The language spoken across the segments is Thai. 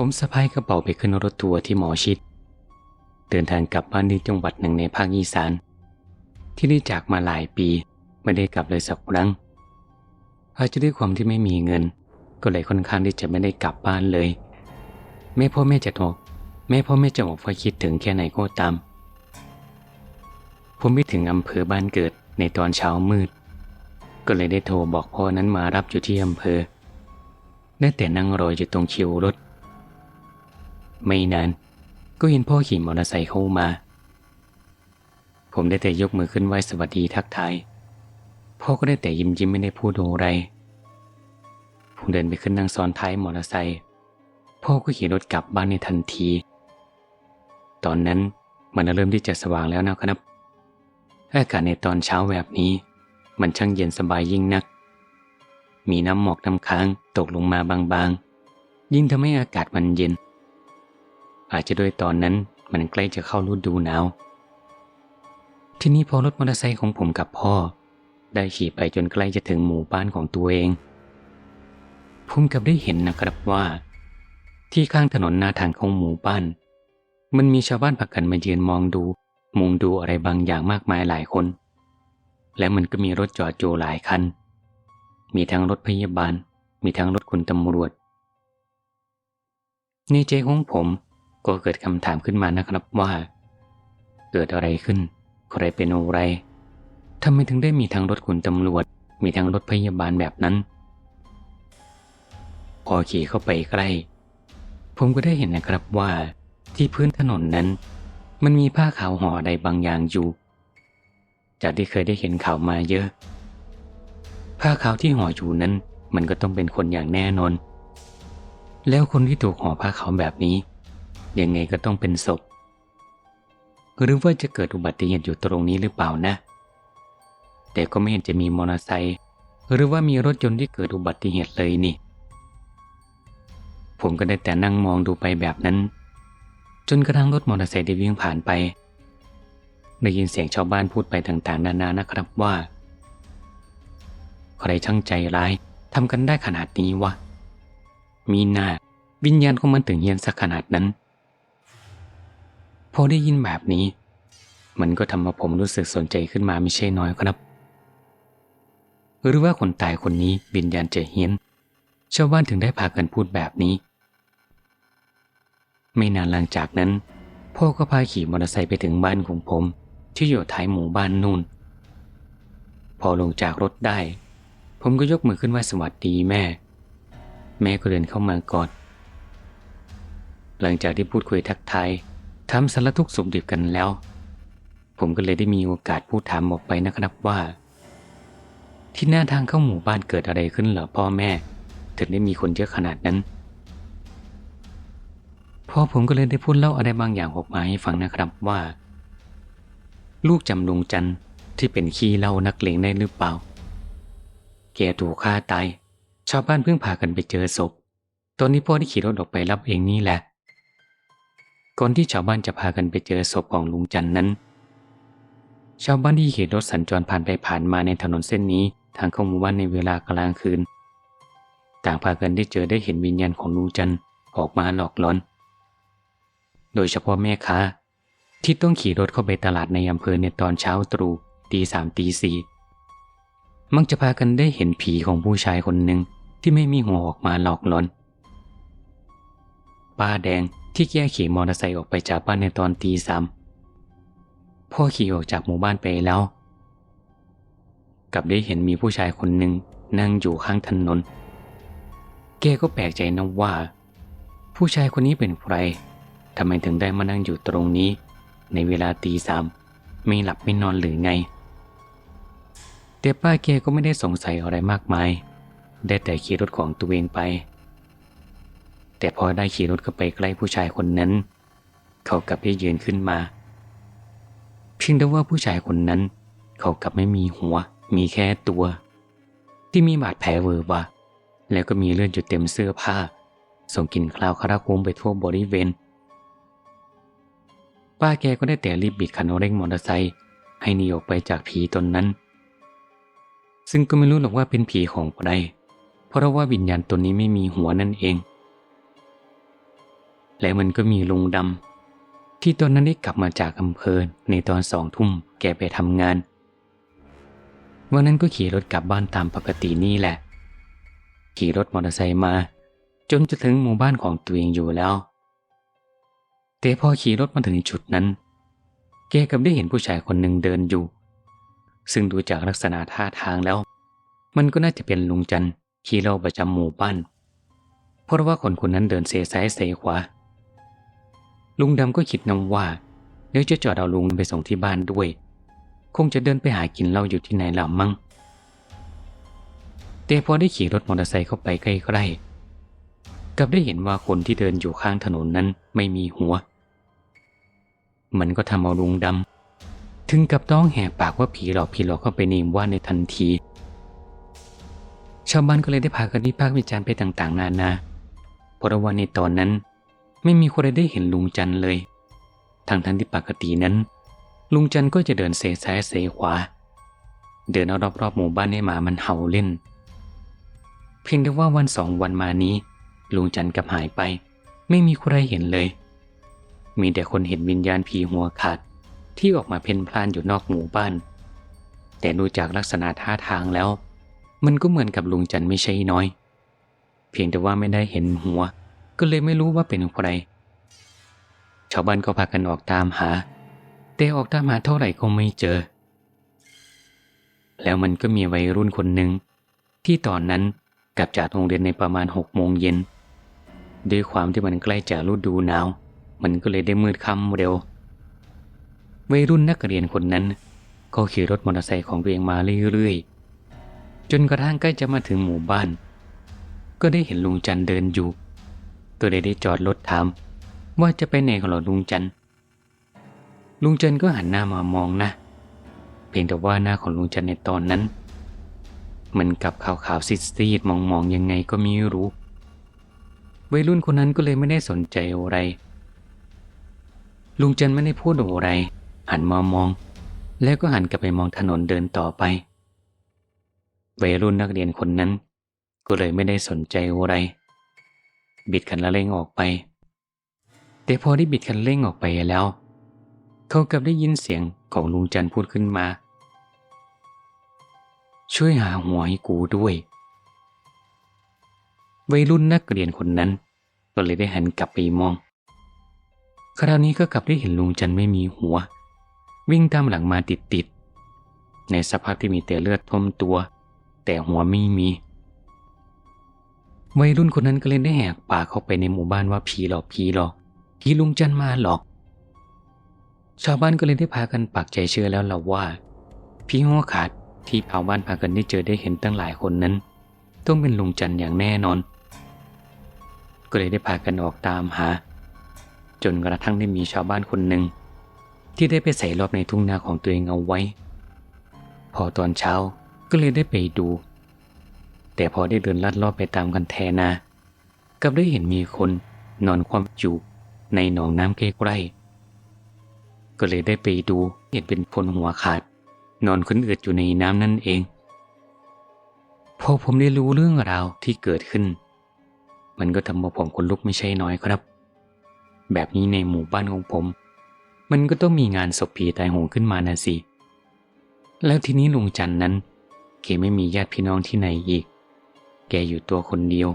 ผมสะพายกระเป๋าไปขึ้นรถทัวร์ที่หมอชิด เดินทางกลับบ้านที่จังหวัดหนึ่งในภาคอีสาน ที่ได้จากมาหลายปีไม่ได้กลับเลยสักครั้งอาจจะด้วยความที่ไม่มีเงิน ก็เลยค่อนข้างที่จะไม่ได้กลับบ้านเลย แม่พ่อแม่จะโทรแม่พ่อแม่จะบอกว่าคิดถึงแค่ไหนก็ตาม ผมไปถึงอำเภอบ้านเกิดในตอนเช้ามืด ก็เลยได้โทรบอกพ่อนั้นมารับอยู่ที่อำเภอได้แต่นั่งรออยู่ตรงคิวรถ ไม่นาน ก็เห็นพ่อขี่มอเตอร์ไซค์เข้ามา ผมได้แต่ยกมือขึ้นไหวสวัสดีทักทาย พ่อก็ได้แต่ยิ้มยิ้มไม่ได้พูดอะไร ผมเดินไปขึ้นนั่งซ้อนท้ายมอเตอร์ไซค์พ่อก็ขี่รถกลับบ้านในทันที ตอนนั้นมันเริ่มที่จะสว่างแล้วนะครับอากาศในตอนเช้าแบบนี้ มันช่างเย็นสบายยิ่งนัก มีน้ำหมอกน้ำค้างตกลงมาบางๆ ยิ่งทำให้อากาศมันเย็น อาจจะด้วยตอนนั้นมันใกล้จะเข้าฤดูหนาว ที่นี้พอรถมอเตอร์ไซค์ของผมกับพ่อ ได้ขี่ไปจนใกล้จะถึงหมู่บ้านของตัวเองผมกับได้เห็นนะครับว่า ที่ข้างถนนหน้าทางของหมู่บ้าน มันมีชาวบ้านพักกันมายืนมองดู มุงดูอะไรบางอย่างมากมายหลายคน และมันก็มีรถจอดโจหลายคัน มีทั้งรถพยาบาล มีทั้งรถคุณตำรวจ ในใจของผม ก็เกิดคำถามขึ้นมานะครับว่า เกิดอะไรขึ้น ใครเป็นอะไรทำไมถึงได้มีทั้งรถคุณตำรวจ มีทั้งรถพยาบาลแบบนั้น พอขี่เข้าไปใกล้ ผมก็ได้เห็นนะครับว่า ที่พื้นถนนนั้น มันมีผ้าขาวห่อใดบางอย่างอยู่ จากที่เคยได้เห็นข่าวมาเยอะ ผ้าขาวที่ห่ออยู่นั้น มันก็ต้องเป็นคนอย่างแน่นอน แล้วคนที่ถูกห่อผ้าขาวแบบนี้ ยังไงก็ต้องเป็นศพ หรือว่าจะเกิดอุบัติเหตุอยู่ตรงนี้หรือเปล่านะ แต่ก็ไม่เห็นจะมีมอเตอร์ไซค์หรือว่ามีรถยนต์ที่เกิดอุบัติเหตุเลยนี่ ผมก็ได้แต่นั่งมองดูไปแบบนั้น จนกระทั่งรถมอเตอร์ไซค์ได้วิ่งผ่านไปได้ยินเสียงชาวบ้านพูดไปต่างๆ นานานะครับว่า ใครช่างใจร้ายทำกันได้ขนาดนี้วะ มีหน้าวิญญาณของมันถึงเฮียนสักขนาดนั้น พอได้ยินแบบนี้ มันก็ทำให้ผมรู้สึกสนใจขึ้นมาไม่ใช่น้อยครับ หรือว่าคนตายคนนี้วิญญาณจะเฮียนชาวบ้านถึงได้พากันพูดแบบนี้ ไม่นานหลังจากนั้น พ่อก็พาขี่มอเตอร์ไซค์ไปถึงบ้านของผม ที่อยู่ท้ายหมู่บ้านนู่น พอลงจากรถได้ ผมก็ยกมือขึ้นไหว้สวัสดีแม่ แม่ก็เดินเข้ามากอดหลังจากที่พูดคุยทักทาย ทำสารทุกข์สุขดิบกันแล้ว ผมก็เลยได้มีโอกาสพูดถามออกไปนะครับว่า ที่หน้าทางเข้าหมู่บ้านเกิดอะไรขึ้นเหรอพ่อแม่ ถึงได้มีคนเยอะขนาดนั้นพ่อผมก็เลยได้พูดเล่าอะไรบางอย่างออกมาให้ฟังนะครับว่า ลูกจำลุงจันที่เป็นขี้เล่านักเลงได้หรือเปล่า แกถูกฆ่าตายชาวบ้านเพิ่งพากันไปเจอศพ ตอนนี้พ่อได้ขี่รถออกไปรับเองนี่แหละ ก่อนที่ชาวบ้านจะพากันไปเจอศพของลุงจันนั้น ชาวบ้านที่ขี่รถสัญจรผ่านไปผ่านมาในถนนเส้นนี้ ทางเข้าหมู่บ้านในเวลากลางคืน ต่างพากันได้เจอได้เห็นวิญญาณของลุงจันออกมาหลอกหลอน โดยเฉพาะแม่ค้า ที่ต้องขี่รถเข้าไปตลาดในอำเภอในตอนเช้าตรู่ตีสามตีสี่มักจะพากันได้เห็นผีของผู้ชายคนหนึ่งที่ไม่มีหัวออกมาหลอกหลอน ป้าแดง ที่แกขี่มอเตอร์ไซค์ออกไปจากบ้านในตอนตีสามพ่อขี่ออกจากหมู่บ้านไปแล้วกลับได้เห็นมีผู้ชายคนหนึ่งนั่งอยู่ข้างถนน แกก็แปลกใจนะว่า ผู้ชายคนนี้เป็นใครทำไมถึงได้มานั่งอยู่ตรงนี้ ในเวลาตีสามไม่หลับไม่นอนหรือไง แต่ป้าแกก็ไม่ได้สงสัยอะไรมากมาย ได้แต่ขี่รถของตัวเองไป แต่พอได้ขี่รถเข้าไปใกล้ผู้ชายคนนั้น เขากลับได้ยืนขึ้นมา เพียงแต่ว่าผู้ชายคนนั้น เขากลับไม่มีหัว มีแค่ตัว ที่มีบาดแผลเวอร์วะแล้วก็มีเลือดอยู่เต็มเสื้อผ้า ส่งกลิ่นคลาวคาราโคมไปทั่วบริเวณ ป้าแกก็ได้แต่รีบบิดคันเร่งมอเตอร์ไซค์ให้หนีออกไปจากผีตนนั้น ซึ่งก็ไม่รู้หรอกว่าเป็นผีของใครเพราะว่าวิญญาณตนนี้ไม่มีหัวนั่นเอง และมันก็มีลุงดำที่ตอนนั้นได้กลับมาจากอำเภอในตอนสองทุ่มแกไปทำงาน วันนั้นก็ขี่รถกลับบ้านตามปกตินี่แหละ ขี่รถมอเตอร์ไซค์มา จนจะถึงหมู่บ้านของตัวเองอยู่แล้ว แต่พอขี่รถมาถึงจุดนั้น แกกลับได้เห็นผู้ชายคนหนึ่งเดินอยู่ ซึ่งดูจากลักษณะท่าทางแล้ว มันก็น่าจะเป็นลุงจันทร์ขี่เหล้าประจำหมู่บ้าน เพราะว่าคนคนนั้นเดินเซซ้ายเซขวา ลุงดำก็คิดนำว่าเดี๋ยวจะจอดเอาลุงไปส่งที่บ้านด้วย คงจะเดินไปหากินเหล้าอยู่ที่ไหนล่ะมั้งแต่พอได้ขี่รถมอเตอร์ไซค์เข้าไปใกล้ๆกับได้เห็นว่าคนที่เดินอยู่ข้างถนนนั้นไม่มีหัว มันก็ทำเอาลุงดำถึงกับต้องแหกปากว่าผีหลอกผีหลอกเข้าไปนหมู่าในทันที ชาวบ้านก็เลยได้พากันวิพากษ์วิจารณ์ไปต่างๆ นานาเพราะว่าในตอนนั้น ไม่มีคนใดได้เห็นลุงจันเลย ทางทั้งที่ปกตินั้น ลุงจันก็จะเดินเซซ้ายเซขวา เดินเอารอบๆหมู่บ้านให้หมามันเห่าเล่น เพียงแต่ว่าวันสองวันมานี้ ลุงจันกลับหายไป ไม่มีใครเห็นเลย มีแต่คนเห็นวิญญาณผีหัวขาดที่ออกมาเพ่นพล่านอยู่นอกหมู่บ้าน แต่ดูจากลักษณะท่าทางแล้ว มันก็เหมือนกับลุงจันไม่ใช่น้อย เพียงแต่ว่าไม่ได้เห็นหัว ก็เลยไม่รู้ว่าเป็นใคร ชาวบ้านก็พากันออกตามหา แต่ออกตามหาเท่าไหร่ก็ไม่เจอ แล้วมันก็มีวัยรุ่นคนหนึ่งที่ตอนนั้นกลับจากโรงเรียนในประมาณหกโมงเย็นด้วยความที่มันใกล้จะฤดูหนาว มันก็เลยได้มืดค่ำเร็ว วัยรุ่นนักเรียนคนนั้น ก็ขี่รถมอเตอร์ไซค์ของตัวเองมาเรื่อยๆ จนกระทั่งใกล้จะมาถึงหมู่บ้าน ก็ได้เห็นลุงจันเดินอยู่ ก็เลยได้จอดรถถาม ว่าจะไปไหนของเราลุงจันทร์ลุงจันทร์ก็หันหน้ามามองนะ เพียงแต่ว่าหน้าของลุงจันทร์ในตอนนั้นมันกับขาวๆซีดๆมองๆยังไงก็ไม่รู้วัยรุ่นคนนั้นก็เลยไม่ได้สนใจอะไร ลุงจันทร์ไม่ได้พูดอะไร หันมามอง แล้วก็หันกลับไปมองถนนเดินต่อไป วัยรุ่นนักเรียนคนนั้น ก็เลยไม่ได้สนใจอะไร บิดคันละเร่งออกไป แต่พอได้บิดคันเร่งออกไปแล้ว เขากลับได้ยินเสียงของลุงจันพูดขึ้นมา ช่วยหาหัวให้กูด้วย วัยรุ่นนักเรียนคนนั้น ก็เลยได้หันกลับไปมอง คราวนี้ก็กลับได้เห็นลุงจันไม่มีหัว วิ่งตามหลังมาติดๆในสภาพที่มีแต่เลือดท่วมตัว แต่หัวไม่มี วัยรุ่นคนนั้นก็เลยได้แหกปากเข้าไปในหมู่บ้านว่าผีหลอกผีหลอกผีลุงจันมาหลอก ชาวบ้านก็เลยได้พากันปักใจเชื่อแล้วล่ะว่าผีหัวขาดที่ชาวบ้านพากันได้เจอได้เห็นตั้งหลายคนนั้น ต้องเป็นลุงจันอย่างแน่นอน ก็เลยได้พากันออกตามหา จนกระทั่งได้มีชาวบ้านคนหนึ่งที่ได้ไปใส่รอบในทุ่งนาของตัวเองเอาไว้ พอตอนเช้าก็เลยได้ไปดู แต่พอได้เดินลัดรอบไปตามกันแทนา กับได้เห็นมีคนนอนคว่ำอยู่ในหนองน้ำใกล้ๆก็เลยได้ไปดูเห็นเป็นคนหัวขาด นอนขึ้นอืดอยู่ในน้ำนั่นเอง พอผมได้รู้เรื่องราวที่เกิดขึ้น มันก็ทำให้ผมขนลุกไม่ใช่น้อยครับ แบบนี้ในหมู่บ้านของผม มันก็ต้องมีงานศพผีตายโหงขึ้นมานะสิแล้วทีนี้ลุงจันนั้นแกไม่มีญาติพี่น้องที่ไหนอีก แกอยู่ตัวคนเดียว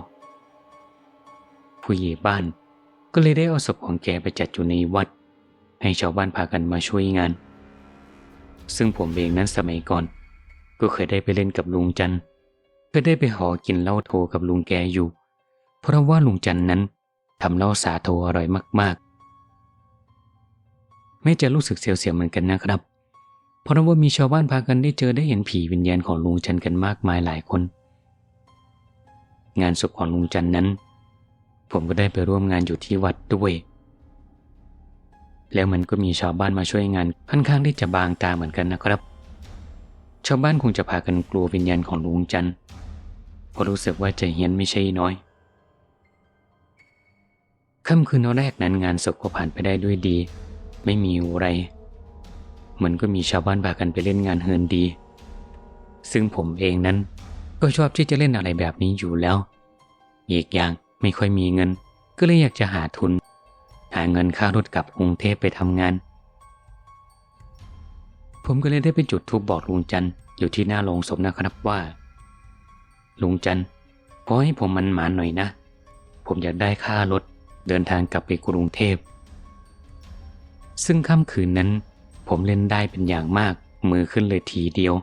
ผู้ใหญ่บ้านก็เลยได้เอาศพของแกไปจัดอยู่ในวัด ให้ชาวบ้านพากันมาช่วยงาน ซึ่งผมเองนั้นสมัยก่อน ก็เคยได้ไปเล่นกับลุงจันก็ได้ไปหอกินเหล้าโทกับลุงแกอยู่ เพราะว่าลุงจันนั้นทำเหล้าสาโทอร่อยมากๆ ไม่จะรู้สึกเสียวๆเหมือนกันนะครับ เพราะว่ามีชาวบ้านพากันได้เจอได้เห็นผีวิญญาณของลุงจันกันมากมายหลายคน งานศพของลุงจันนั้น ผมก็ได้ไปร่วมงานอยู่ที่วัดด้วย แล้วมันก็มีชาวบ้านมาช่วยงานค่อนข้างที่จะบางตาเหมือนกันนะครับ ชาวบ้านคงจะพากันกลัววิญญาณของลุงจันเพราะรู้สึกว่าใจเฮี้ยนไม่ใช่น้อยค่ำคืนแรกนั้นงานศพก็ผ่านไปได้ด้วยดี ไม่มีอะไรเหมือนก็มีชาวบ้านพากันไปเล่นงานเฮินดี ซึ่งผมเองนั้น ก็ชอบที่จะเล่นอะไรแบบนี้อยู่แล้ว อีกอย่างไม่ค่อยมีเงิน ก็เลยอยากจะหาทุน หาเงินค่ารถกลับกรุงเทพไปทำงาน ผมก็เลยได้ไปจุดทูบบอกลุงจันอยู่ที่หน้าโรงศพนะครับว่า ลุงจันขอให้ผมมันหมานหน่อยนะ ผมอยากได้ค่ารถเดินทางกลับไปกรุงเทพ ซึ่งค่ำคืนนั้น ผมเล่นได้เป็นอย่างมาก มือขึ้นเลยทีเดียว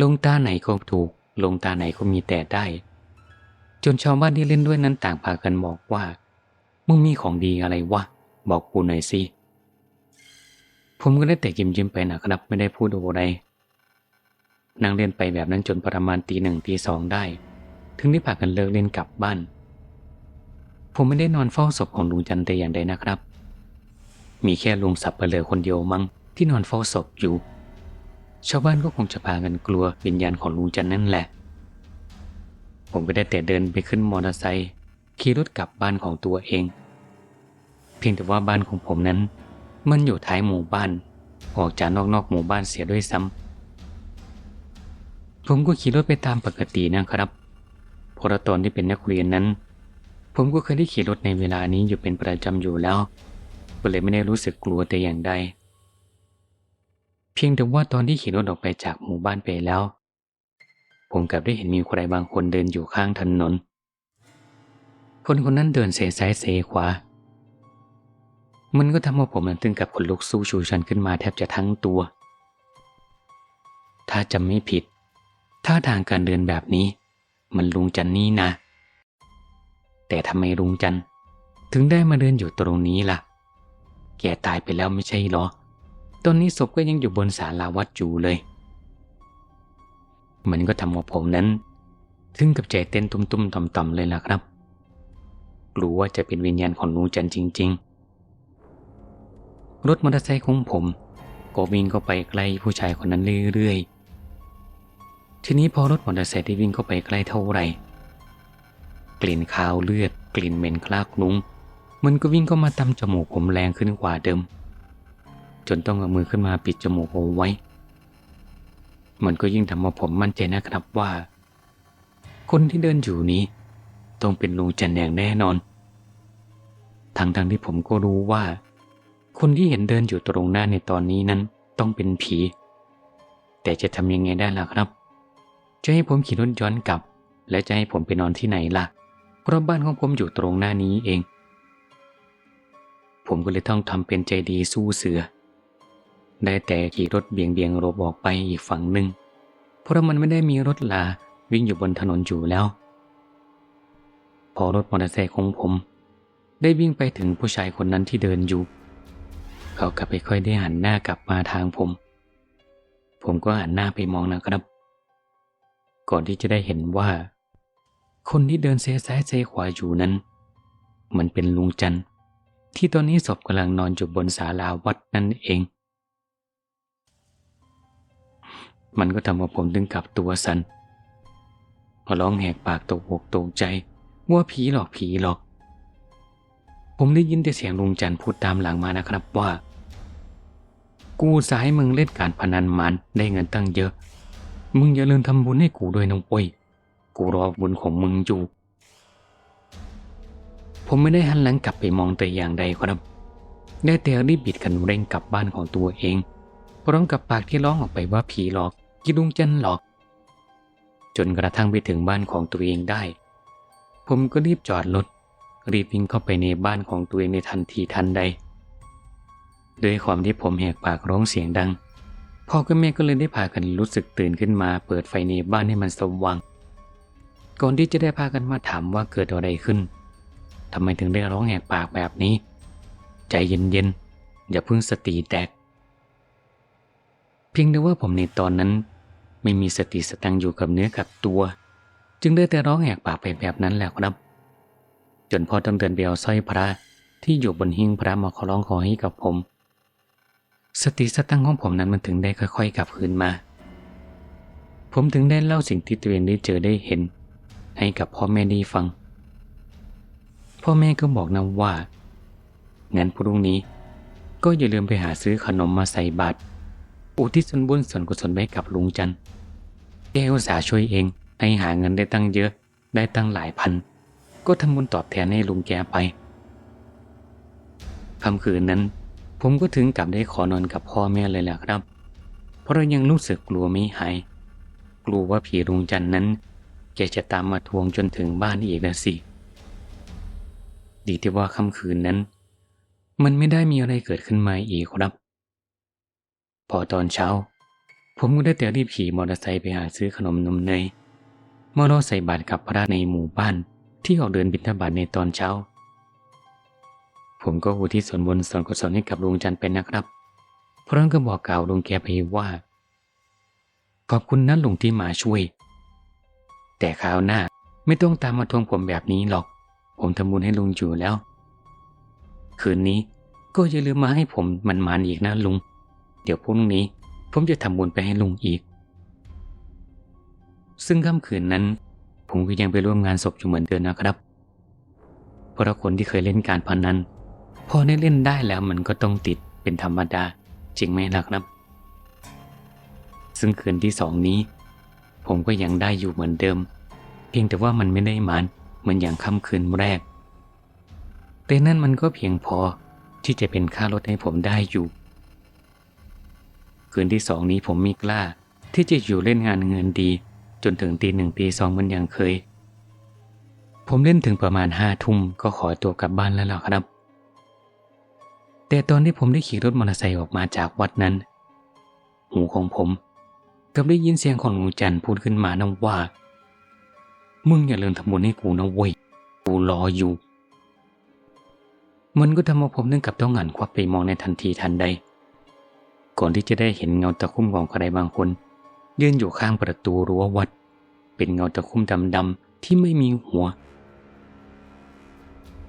ลงตาไหนก็ถูก ลงตาไหนก็มีแต่ได้ จนชาวบ้านที่เล่นด้วยนั้นต่างพากันบอกว่า มึงมีของดีอะไรวะ บอกกูหน่อยสิ ผมก็ได้แต่ยิ้มยิ้มไปนะครับ ไม่ได้พูดอะไรนั่งเล่นไปแบบนั้นจนประมาณตีหนึ่งตีสองได้ ถึงได้พากันเลิกเล่นกลับบ้าน ผมไม่ได้นอนเฝ้าศพของลุงจันแต่อย่างใดนะครับ มีแค่ลุงสับเปลือคนเดียวมั้งที่นอนเฝ้าศพอยู่ ชาวบ้านก็คงจะพากันกลัววิญญาณของลุงจันนั่นแหละ ผมก็ได้แต่เดินไปขึ้นมอเตอร์ไซค์ขี่รถกลับบ้านของตัวเอง เพียงแต่ว่าบ้านของผมนั้น มันอยู่ท้ายหมู่บ้าน ออกจากนอกๆหมู่บ้านเสียด้วยซ้ำผมก็ขี่รถไปตามปกตินะครับเพราะตอนที่เป็นนักเรียนนั้น ผมก็เคยได้ขี่รถในเวลานี้อยู่เป็นประจำอยู่แล้วก็เลยไม่ได้รู้สึกกลัวแต่อย่างใด พียงแต่ว่าตอนที่ขี่รถออกไปจากหมู่บ้านไปแล้ว ผมกลับได้เห็นมีใครบางคนเดินอยู่ข้างถนน คนคนนั้นเดินเซซ้ายเซขวา มันก็ทำให้ผมนั้นถึงกับขนลุกสู้ชูชันขึ้นมาแทบจะทั้งตัว ถ้าจำไม่ผิดท่าทางการเดินแบบนี้ มันลุงจันนี่นะ แต่ทำไมลุงจันถึงได้มาเดินอยู่ตรงนี้ล่ะ แกตายไปแล้วไม่ใช่หรอ ตอนนี้ศพก็ยังอยู่บนศาลาวัดอยู่เลย มันก็ทำให้ผมนั้น ถึงกับใจเต้นตุ้มๆต่อมๆเลยล่ะครับ กลัวว่าจะเป็นวิญญาณของลุงจันจริง ๆ รถมอเตอร์ไซค์ของผมก็วิ่งเข้าไปใกล้ผู้ชายคนนั้นเรื่อยๆ ทีนี้พอรถมอเตอร์ไซค์ที่วิ่งเข้าไปใกล้เท่าไหร่ กลิ่นคาวเลือด กลิ่นเหม็นคลากคลุ้ง มันก็วิ่งเข้ามาตำจมูกผมแรงขึ้นกว่าเดิม จนต้องเอามือขึ้นมาปิดจมูกเอาไว้ มันก็ยิ่งทำให้ผมมั่นใจนะครับว่า คนที่เดินอยู่นี้ ต้องเป็นลุงจันอย่างแน่นอน ทั้งๆทที่ผมก็รู้ว่า คนที่เห็นเดินอยู่ตรงหน้าในตอนนี้นั้นต้องเป็นผี แต่จะทำยังไงได้ล่ะครับ จะให้ผมขี่รถย้อนกลับ และจะให้ผมไปนอนที่ไหนล่ะเพราะบ้านของผมอยู่ตรงหน้านี้เองผมก็เลยต้องทำเป็นใจดีสู้เสือ ได้แต่ขี่รถเบี่ยงเบียงหลบออกไปอีกฝั่งหนึ่งเพราะมันไม่ได้มีรถลาวิ่งอยู่บนถนนอยู่แล้ว พอรถมอเตอร์ไซค์ของผม ได้วิ่งไปถึงผู้ชายคนนั้นที่เดินอยู่ เขากลับไปค่อยได้หันหน้ากลับมาทางผม ผมก็หันหน้าไปมองนะครับ ก่อนที่จะได้เห็นว่า คนที่เดินเซซ้ายเซขวาอยู่นั้น มันเป็นลุงจันที่ตอนนี้ศพกำลังนอนอยู่บนศาลาวัดนั่นเอง มันก็ทำให้ผมถึงกับตัวสันร้องแหกปากตกอกตกใจ ว่าผีหลอกผีหลอก ผมได้ยินแต่เสียงลุงจันพูดตามหลังมานะครับว่า กูสายมึงเล่นการพนันมันได้เงินตั้งเยอะ มึงอย่าลืมทำบุญให้กูด้วยนะเว้ยกูรอบุญของมึงอยู่ ผมไม่ได้หันหลังกลับไปมองแต่อย่างใดครับ ได้แต่รีบบิดคันเร่งกลับบ้านของตัวเองพร้อมกับปากที่ร้องออกไปว่าผีหลอก กิลุงจันหลอก จนกระทั่งไปถึงบ้านของตัวเองได้ ผมก็รีบจอดรถรีบวิ่งเข้าไปในบ้านของตัวเองในทันทีทันใดด้วยความที่ผมแหกปากร้องเสียงดังพ่อกับแม่ก็เลยได้พากันรู้สึกตื่นขึ้นมา เปิดไฟในบ้านให้มันสว่าง ก่อนที่จะได้พากันมาถามว่าเกิดอะไรขึ้นทำไมถึงได้ร้องแหกปากแบบนี้ ใจเย็นๆอย่าเพิ่งสติแตก พียงแต่ว่าผมในตอนนั้น ไม่มีสติสตังอยู่กับเนื้อกับตัว จึงได้แต่ร้องแหกปากไปแบบนั้นแหละครับ จนพ่อต้องเดินไปเอาสร้อยพระที่อยู่บนหิ้งพระมาขอร้องขอให้กับผม สติสตังของผมนั้นมันถึงได้ค่อย ๆกลับคืนมา ผมถึงได้เล่าสิ่งที่ตัวเองได้เจอได้เห็น ให้กับพ่อแม่ได้ฟัง พ่อแม่ก็บอกนะว่างั้นพรุ่งนี้ก็อย่าลืมไปหาซื้อขนมมาใส่บาตร อุทิศส่วนบุญส่วนกุศลไปให้กับลุงจันแกอุตส่าห์ช่วยเอง ให้หาเงินได้ตั้งเยอะ ได้ตั้งหลายพัน ก็ทำบุญตอบแทนให้ลุงแกไปคำคืนนั้น ผมก็ถึงกับได้ขอนอนกับพ่อแม่เลยแหละครับ เพราะเรายังรู้สึกกลัวไม่หาย กลัวว่าผีลุงจันนั้น แกจะตามมาทวงจนถึงบ้านอีกนะสิ ดีที่ว่าค่ำคืนนั้น มันไม่ได้มีอะไรเกิดขึ้นมาอีกครับ พอตอนเช้า ผมก็ได้แต่รีบขี่มอเตอร์ไซค์ไปหาซื้อขนมนมเนยมารอใส่บาตรกับพระในหมู่บ้านที่ออกเดินบิณฑบาตในตอนเช้า ผมก็อุทิศส่วนบุญส่วนกุศลให้กับลุงจันเป็นนะครับเพราะนั้นก็บอกกล่าวลุงแกไปว่า ขอบคุณนะลุงที่มาช่วย แต่คราวหน้าไม่ต้องตามมาทวงผมแบบนี้หรอก ผมทำบุญให้ลุงอยู่แล้ว คืนนี้ก็อย่าลืมมาให้ผมมันมานอีกนะลุง เดี๋ยวพรุ่งนี้ ผมจะทำบุญไปให้ลุงอีก ซึ่งค่ำคืนนั้น ผมก็ยังไปร่วมงานศพอยู่เหมือนเดิมนะครับ เพราะคนที่เคยเล่นการพนันพอได้เล่นได้แล้วมันก็ต้องติดเป็นธรรมดาจริงไหมล่ะครับ ซึ่งคืนที่สองนี้ ผมก็ยังได้อยู่เหมือนเดิม เพียงแต่ว่ามันไม่ได้มันเหมือนอย่างค่ำคืนแรก แต่นั่นมันก็เพียงพอที่จะเป็นค่ารถให้ผมได้อยู่ คืนที่สองนี้ผมมีกล้า ที่จะอยู่เล่นงานเงินดี จนถึงตีหนึ่งตีสองมันย่างเคย ผมเล่นถึงประมาณห้าทุ่มก็ขอตัวกลับบ้านแล้วล่ะครับ แต่ตอนที่ผมได้ขี่รถมอเตอร์ไซค์ออกมาจากวัดนั้น หูของผมกับได้ยินเสียงของลุงจันทร์พูดขึ้นมานะว่า มึงอย่าลืมทำบุญให้กูนะเว้ย กูรออยู่ มันก็ทำให้ผมนึกกับต้องหันควับไปมองในทันทีทันใด ก่อนที่จะได้เห็นเงาตะคุ่มของใครบางคน ยืนอยู่ข้างประตูรั้ววัด เป็นเงาตะคุ่มดำๆที่ไม่มีหัว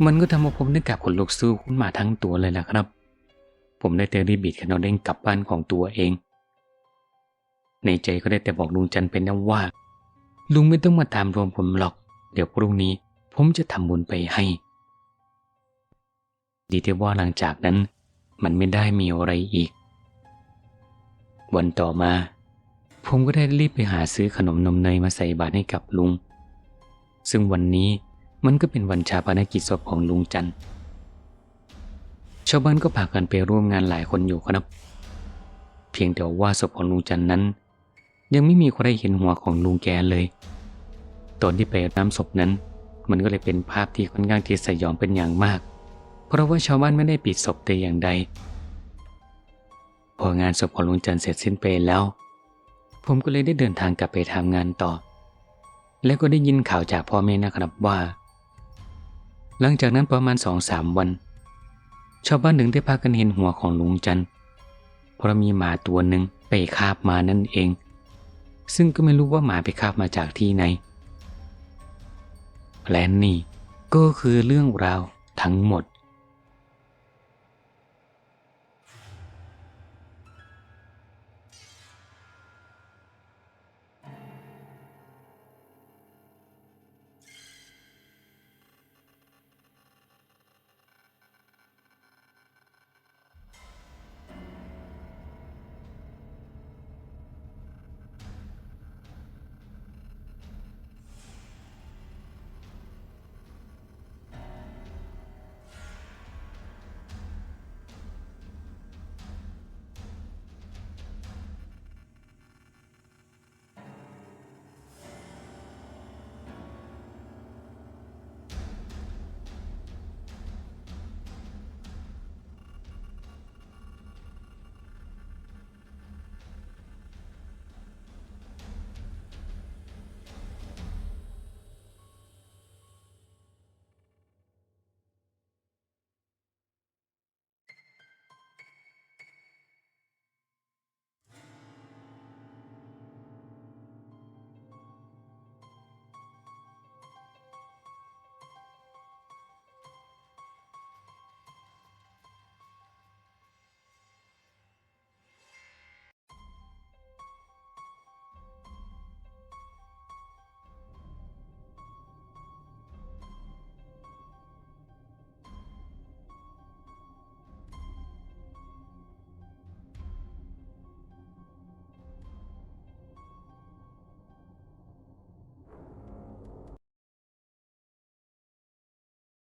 มันก็ทำให้ผมนึกกับขนลุกสู้ขึ้นมาทั้งตัวเลยล่ะครับ ผมได้แต่รีบบิดคันอเด้งกลับบ้านของตัวเอง ในใจก็ได้แต่บอกลุงจันเป็นนะว่า ลุงไม่ต้องมาตามรวมผมหรอก เดี๋ยวพรุ่งนี้ผมจะทำบุญไปให้ ดีที่ว่าหลังจากนั้น มันไม่ได้มีอะไรอีก วันต่อมา ผมก็ได้รีบไปหาซื้อขนมนมเนยมาใส่บาตรให้กับลุง ซึ่งวันนี้มันก็เป็นวันชาปนกิจศพของลุงจันชาวบ้านก็พากันไปร่วมงานหลายคนอยู่ครับ เพียงแต่ว่าศพของลุงจันนั้น ยังไม่มีใครเห็นหัวของลุงแกเลย ตอนที่ไปน้ำศพนั้น มันก็เลยเป็นภาพที่ค่อนข้างที่สยองเป็นอย่างมาก เพราะว่าชาวบ้านไม่ได้ปิดศพแต่อย่างใด พองานศพของลุงจันเสร็จสิ้นไปแล้ว ผมก็เลยได้เดินทางกลับไปทำงานต่อ แล้วก็ได้ยินข่าวจากพ่อแม่นะครับว่า หลังจากนั้นประมาณสองสามวัน ชาวบ้านถึงได้พากันเห็นหัวของลุงจันเพราะมีหมาตัวหนึ่งไปคาบมานั่นเอง ซึ่งก็ไม่รู้ว่าหมาไปคาบมาจากที่ไหนและนี่ก็คือเรื่องราวทั้งหมด